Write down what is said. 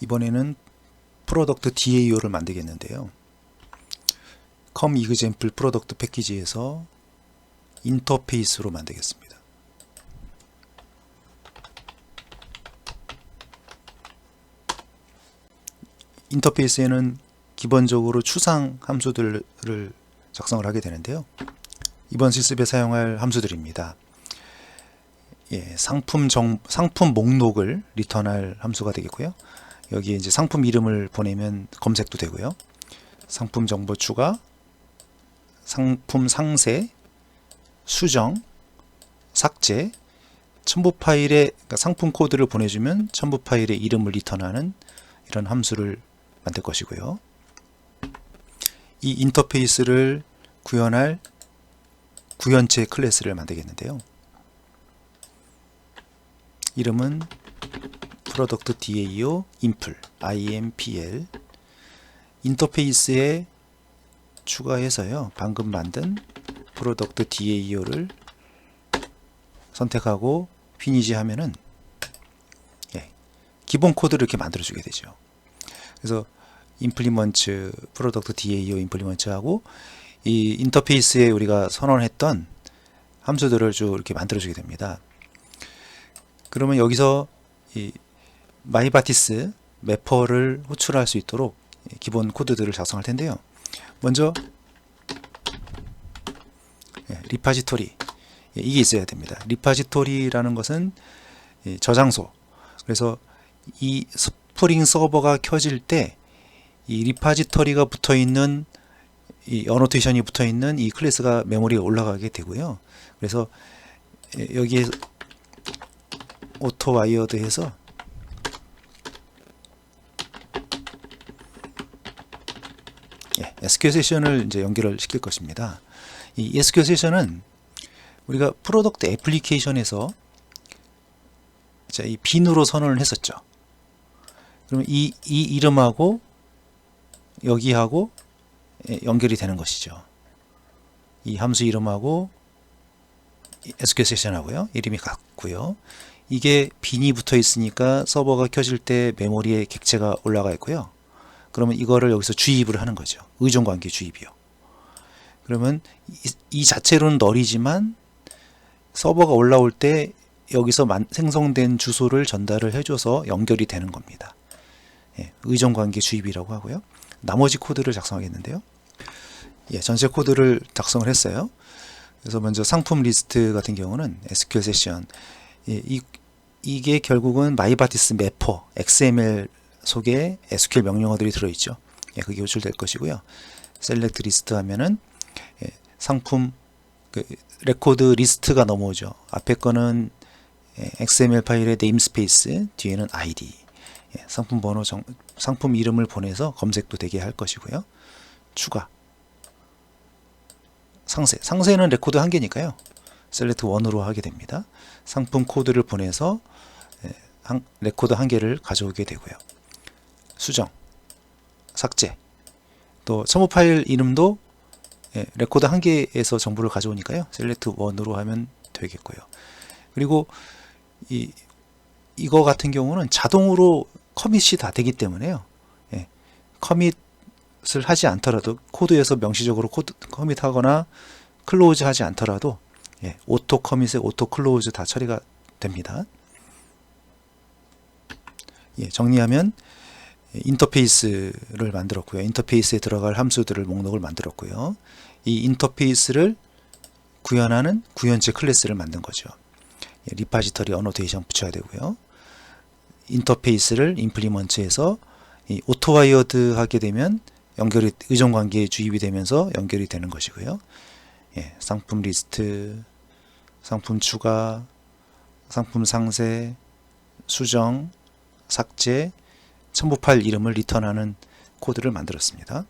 이번에는 프로덕트 DAO를 만들겠는데요. 컴 이그젠플 프로덕트 패키지에서 인터페이스로 만들겠습니다. 인터페이스에는 기본적으로 추상 함수들을 작성을 하게 되는데요. 이번 실습에 사용할 함수들입니다. 예, 상품 정 상품 목록을 리턴할 함수가 되겠고요. 여기에 이제 상품 이름을 보내면 검색도 되고요. 상품 정보 추가, 상품 상세, 수정, 삭제, 첨부 파일에 그러니까 상품 코드를 보내주면 첨부 파일의 이름을 리턴하는 이런 함수를 만들 것이고요. 이 인터페이스를 구현할 구현체 클래스를 만들겠는데요. 이름은 프로덕트 DAO impl impl 인터페이스에 추가해서요. 방금 만든 프로덕트 DAO를 선택하고 피니시 하면은 예, 기본 코드를 이렇게 만들어 주게 되죠. 그래서 임플리먼트 프로덕트 DAO 임플리먼트 하고 이 인터페이스에 우리가 선언했던 함수들을 쭉 이렇게 만들어 주게 됩니다. 그러면 여기서 이 마이바티스 매퍼를 호출할 수 있도록 기본 코드들을 작성할 텐데요. 먼저 예, 리파지토리 예, 이게 있어야 됩니다. 리파지토리라는 것은 이 저장소. 그래서 이 스프링 서버가 켜질 때 이 리파지토리가 붙어 있는 이 어노테이션이 붙어 있는 이 클래스가 메모리에 올라가게 되고요. 그래서 예, 여기에 오토 와이어드 해서 SQL 세션을 이제 연결을 시킬 것입니다. 이 SQL 세션은 우리가 프로덕트 애플리케이션에서 자, 이 빈으로 선언을 했었죠. 그러면 이, 이 이름하고 여기하고 예, 연결이 되는 것이죠. 이 함수 이름하고 SQL 세션하고요. 이름이 같고요. 이게 빈이 붙어 있으니까 서버가 켜질 때 메모리에 객체가 올라가 있고요. 그러면 이거를 여기서 주입을 하는 거죠. 의존 관계 주입이요. 그러면 이, 이 자체로는 널이지만 서버가 올라올 때 여기서 만, 생성된 주소를 전달을 해줘서 연결이 되는 겁니다. 예, 의존 관계 주입이라고 하고요. 나머지 코드를 작성하겠는데요. 예, 전체 코드를 작성을 했어요. 그래서 먼저 상품 리스트 같은 경우는 SQL 세션 예, 이, 이게 결국은 마이바티스 매퍼 XML 속에 SQL 명령어들이 들어있죠. 예, 그게 호출될 것이고요. 셀렉트 리스트 하면은 예, 상품 그 레코드 리스트가 넘어오죠. 앞에 거는 예, XML 파일의 네임스페이스, 뒤에는 ID, 예, 상품 번호, 정, 상품 이름을 보내서 검색도 되게 할 것이고요. 추가, 상세, 상세는 레코드 한 개니까요. 셀렉트 1으로 하게 됩니다. 상품 코드를 보내서 예, 한, 레코드 한 개를 가져오게 되고요. 수정, 삭제, 또 첨부 파일 이름도 예, 레코드 한 개에서 정보를 가져오니까요. 셀렉트 1으로 하면 되겠고요. 그리고 이 이거 같은 경우는 자동으로 커밋이 다 되기 때문에요. 예, 커밋을 하지 않더라도 코드에서 명시적으로 코드 커밋하거나 클로즈 하지 않더라도 예, 오토 커밋에 오토 클로즈 다 처리가 됩니다. 예, 정리하면 인터페이스를 만들었고요. 인터페이스에 들어갈 함수들을 목록을 만들었고요. 이 인터페이스를 구현하는 구현체 클래스를 만든 거죠. 예, 리파지터리 어노테이션 붙여야 되고요. 인터페이스를 임플리먼트해서 이 오토와이어드 하게 되면 연결이 의존 관계에 주입이 되면서 연결이 되는 것이고요. 예, 상품 리스트, 상품 추가, 상품 상세, 수정, 삭제, 첨부 파일 이름을 리턴하는 코드를 만들었습니다.